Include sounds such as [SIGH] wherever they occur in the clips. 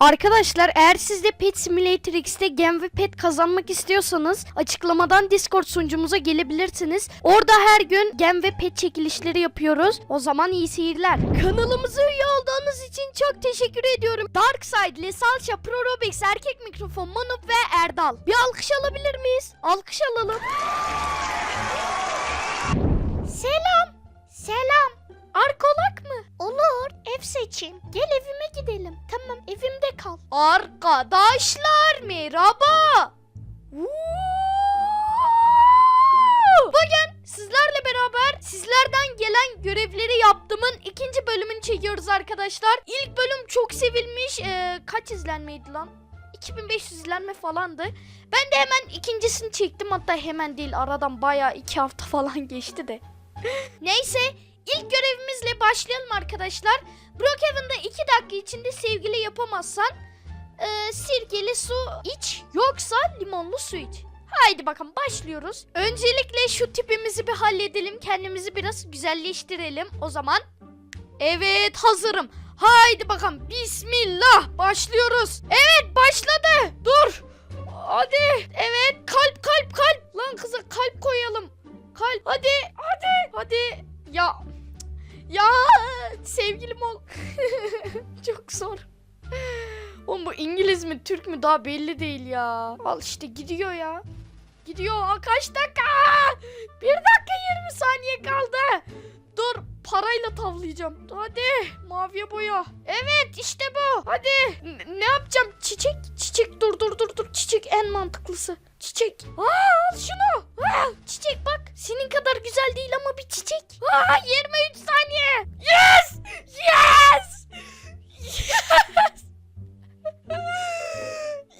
Arkadaşlar eğer siz de Pet Simulator X'te Gem ve Pet kazanmak istiyorsanız açıklamadan Discord sunucumuza gelebilirsiniz. Orada her gün Gem ve Pet çekilişleri yapıyoruz. O zaman iyi seyirler. Kanalımıza üye olduğunuz için çok teşekkür ediyorum. Darkside, Lesalşa, Pro Robix, Erkek Mikrofon, Manup ve Erdal. Bir alkış alabilir miyiz? Alkış alalım. Selam. Selam. Arkolak mı? Olur. Ev seçin. Gel evime gidelim. Tamam evimde kal. Arkadaşlar merhaba. Bugün sizlerle beraber sizlerden gelen görevleri yaptığımın ikinci bölümünü çekiyoruz arkadaşlar. İlk bölüm çok sevilmiş. Ee, kaç izlenmeydi lan? 2500 izlenme falandı. Ben de hemen ikincisini çektim. Hatta hemen değil aradan bayağı iki hafta [LAUGHS] falan geçti de. Neyse ilk görevimizle başlayalım arkadaşlar. Brookhaven'da 2 dakika içinde sevgili yapamazsan e, sirkeli su iç yoksa limonlu su iç. Haydi bakalım başlıyoruz. Öncelikle şu tipimizi bir halledelim. Kendimizi biraz güzelleştirelim. O zaman evet hazırım. Haydi bakalım bismillah başlıyoruz. Evet başladı. Dur. Hadi. Evet kalp kalp kalp. Lan kıza kalp koyalım. Kalp. Hadi hadi hadi. Ya ya sevgilim ol. [LAUGHS] Çok zor. Oğlum bu İngiliz mi Türk mü daha belli değil ya. Al işte gidiyor ya. Gidiyor. Aa, kaç dakika? Bir dakika 20 saniye kaldı. Dur parayla tavlayacağım. Hadi maviye boya. Evet işte bu. Hadi. N- ne yapacağım? Çiçek. Çiçek dur dur dur dur. Çiçek en mantıklısı. Çiçek. Aa al şunu. Aa, çiçek bak. Senin kadar güzel değil ama bir çiçek. Aa 23 saniye. Yes! Yes! Yes! [LAUGHS]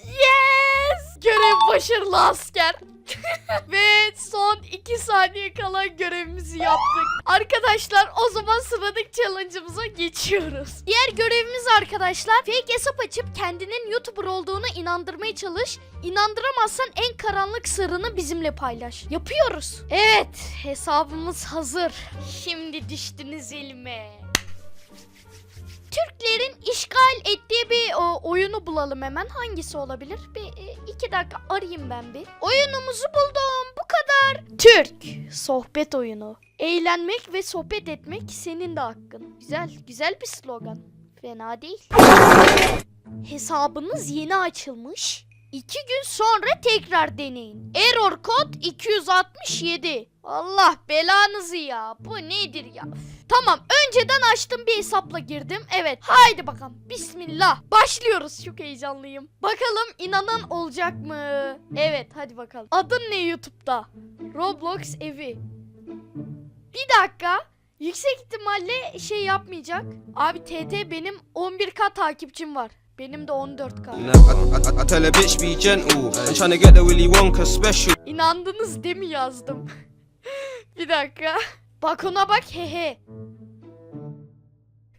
yes! Görev başarılı asker. [LAUGHS] Ve son 2 saniye kalan görevimizi yaptık. Arkadaşlar o zaman sıradaki challenge'ımıza geçiyoruz. Diğer görevimiz arkadaşlar fake hesap açıp kendinin YouTuber olduğunu inandırmaya çalış. İnandıramazsan en karanlık sırrını bizimle paylaş. Yapıyoruz. Evet hesabımız hazır. Şimdi düştünüz elime. Türklerin işgal ettiği bir o, oyunu bulalım hemen. Hangisi olabilir? Bir e, iki dakika arayayım ben bir. Oyunumuzu buldum. Bu kadar. Türk. Sohbet oyunu. Eğlenmek ve sohbet etmek senin de hakkın. Güzel. Güzel bir slogan. Fena değil. Hesabınız yeni açılmış. İki gün sonra tekrar deneyin. Error kod 267. Allah belanızı ya. Bu nedir ya? Tamam önceden açtım bir hesapla girdim. Evet haydi bakalım. Bismillah. Başlıyoruz. Çok heyecanlıyım. Bakalım inanan olacak mı? Evet hadi bakalım. Adın ne YouTube'da? Roblox evi. Bir dakika. Yüksek ihtimalle şey yapmayacak. Abi TT benim 11k takipçim var. Benim de 14k. Nah, I, I, I tell a bitch be gentle. I'm trying to get the Willy Wonka special. İnandınız değil mi yazdım? Bir dakika. Bak ona bak hehe.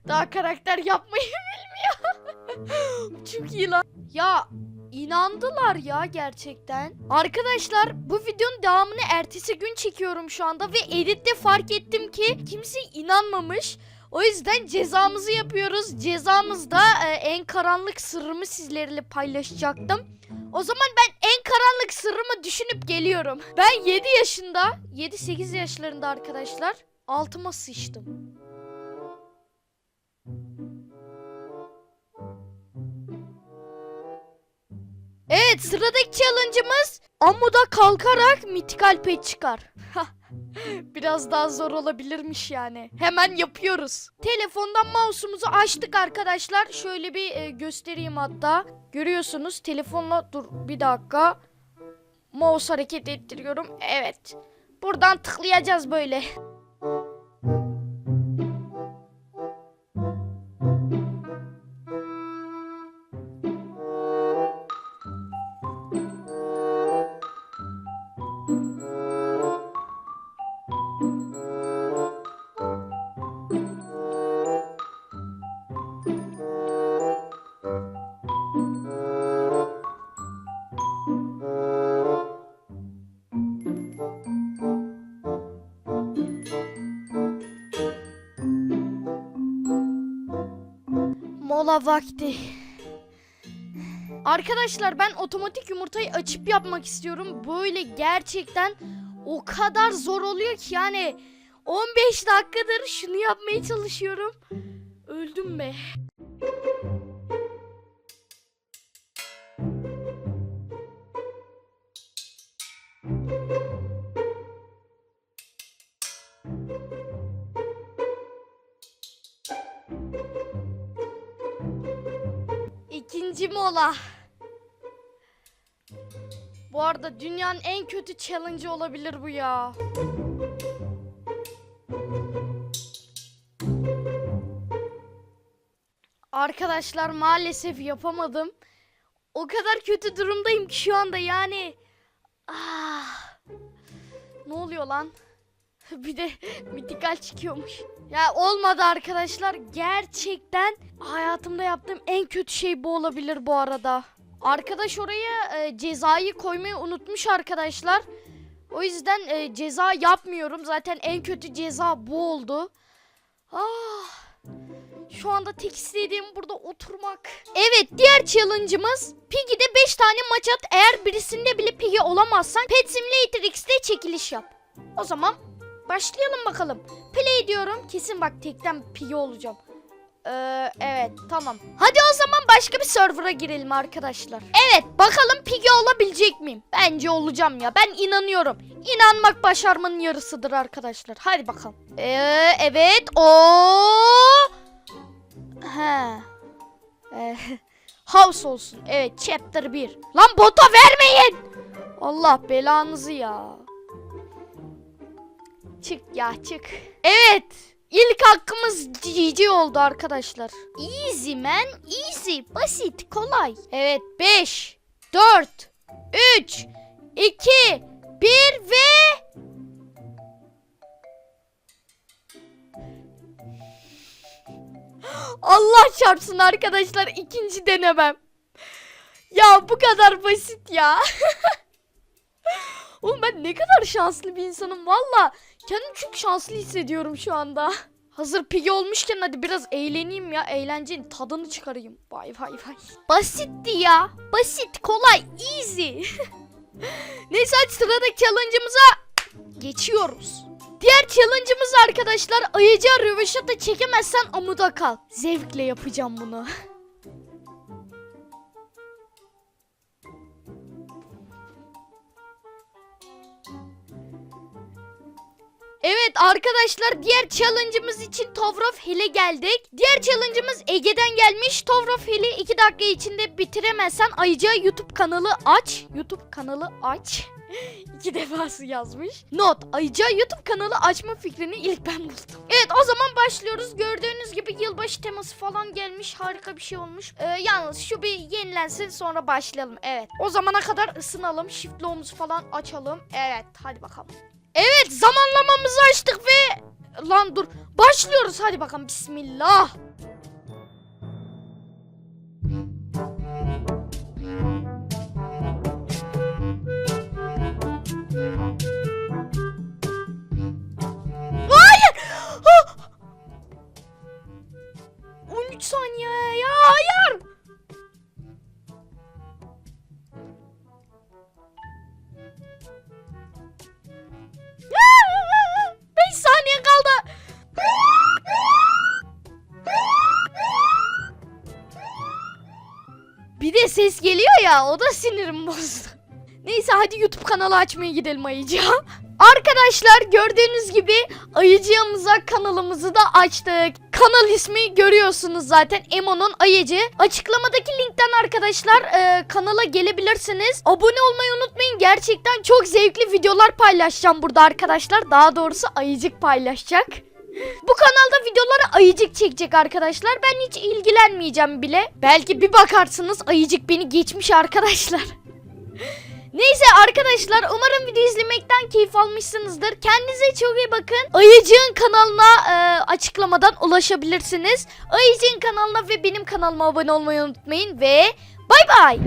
Daha karakter yapmayı [LAUGHS] bilmiyor. Çok iyi lan. Ya inandılar ya gerçekten. Arkadaşlar bu videonun devamını ertesi gün çekiyorum şu anda ve editte fark ettim ki kimse inanmamış. O yüzden cezamızı yapıyoruz. Cezamızda e, en karanlık sırrımı sizlerle paylaşacaktım. O zaman ben en karanlık sırrımı düşünüp geliyorum. Ben 7 yaşında, 7-8 yaşlarında arkadaşlar altıma sıçtım. Evet sıradaki challenge'ımız amuda kalkarak mitikal pet çıkar. Biraz daha zor olabilirmiş yani. Hemen yapıyoruz. Telefondan mouse'umuzu açtık arkadaşlar. Şöyle bir e, göstereyim hatta. Görüyorsunuz telefonla dur bir dakika. Mouse hareket ettiriyorum. Evet. Buradan tıklayacağız böyle. Mola vakti. Arkadaşlar ben otomatik yumurtayı açıp yapmak istiyorum. Böyle gerçekten o kadar zor oluyor ki yani 15 dakikadır şunu yapmaya çalışıyorum. Öldüm be. İkinci mola. Bu arada dünyanın en kötü challenge olabilir bu ya. Arkadaşlar maalesef yapamadım. O kadar kötü durumdayım ki şu anda yani. Ah. Ne oluyor lan? [LAUGHS] Bir de mitikal çıkıyormuş. Ya olmadı arkadaşlar. Gerçekten hayatımda yaptığım en kötü şey bu olabilir bu arada. Arkadaş oraya e, cezayı koymayı unutmuş arkadaşlar. O yüzden e, ceza yapmıyorum. Zaten en kötü ceza bu oldu. Ah. Şu anda tek istediğim burada oturmak. Evet diğer challenge'ımız Piggy'de 5 tane maç at. Eğer birisinde bile Piggy olamazsan Pet Simulator X'te çekiliş yap. O zaman başlayalım bakalım. Play diyorum. Kesin bak tekten Piggy olacağım. Ee, evet tamam. Hadi o zaman başka bir server'a girelim arkadaşlar. Evet bakalım Piggy olabilecek miyim? Bence olacağım ya. Ben inanıyorum. İnanmak başarmanın yarısıdır arkadaşlar. Hadi bakalım. Ee, evet. O. He. Ee, [LAUGHS] house olsun. Evet chapter 1. Lan bota vermeyin. Allah belanızı ya. Çık ya çık. Evet. İlk hakkımız GG oldu arkadaşlar. Easy man, easy. Basit, kolay. Evet 5, 4, 3, 2, 1 ve... Allah çarpsın arkadaşlar ikinci denemem. Ya bu kadar basit ya. [LAUGHS] Oğlum ben ne kadar şanslı bir insanım valla. Kendimi çok şanslı hissediyorum şu anda. [LAUGHS] Hazır pigi olmuşken hadi biraz eğleneyim ya. Eğlencenin tadını çıkarayım. Vay vay vay. Basitti ya. Basit, kolay, easy. [LAUGHS] Neyse hadi sıradaki challenge'ımıza geçiyoruz. Diğer challenge'ımız arkadaşlar ayıcığa röveşata çekemezsen amuda kal. Zevkle yapacağım bunu. [LAUGHS] Evet arkadaşlar diğer challenge'ımız için Tovrov Hill'e geldik. Diğer challenge'ımız Ege'den gelmiş. Tovrov Hill'i 2 dakika içinde bitiremezsen Ayıca YouTube kanalı aç. YouTube kanalı aç. [LAUGHS] İki defası yazmış. Not. Ayıca YouTube kanalı açma fikrini ilk ben buldum. Evet o zaman başlıyoruz. Gördüğünüz gibi yılbaşı teması falan gelmiş. Harika bir şey olmuş. Ee, yalnız şu bir yenilensin sonra başlayalım. Evet. O zamana kadar ısınalım. Shiftloğumuzu falan açalım. Evet hadi bakalım. Evet zamanlamamızı açtık ve... Lan dur. Başlıyoruz hadi bakalım. Bismillah. Ses geliyor ya o da sinirim bozdu. [LAUGHS] Neyse hadi YouTube kanalı açmaya gidelim Ayıcığa. [LAUGHS] Arkadaşlar gördüğünüz gibi Ayıcığımıza kanalımızı da açtık. Kanal ismi görüyorsunuz zaten Emo'nun Ayıcı. Açıklamadaki linkten arkadaşlar e, kanala gelebilirsiniz. Abone olmayı unutmayın. Gerçekten çok zevkli videolar paylaşacağım burada arkadaşlar. Daha doğrusu Ayıcık paylaşacak. Bu kanalda videoları ayıcık çekecek arkadaşlar. Ben hiç ilgilenmeyeceğim bile. Belki bir bakarsınız ayıcık beni geçmiş arkadaşlar. [LAUGHS] Neyse arkadaşlar umarım video izlemekten keyif almışsınızdır. Kendinize çok iyi bakın. Ayıcığın kanalına e, açıklamadan ulaşabilirsiniz. Ayıcığın kanalına ve benim kanalıma abone olmayı unutmayın ve bay bay.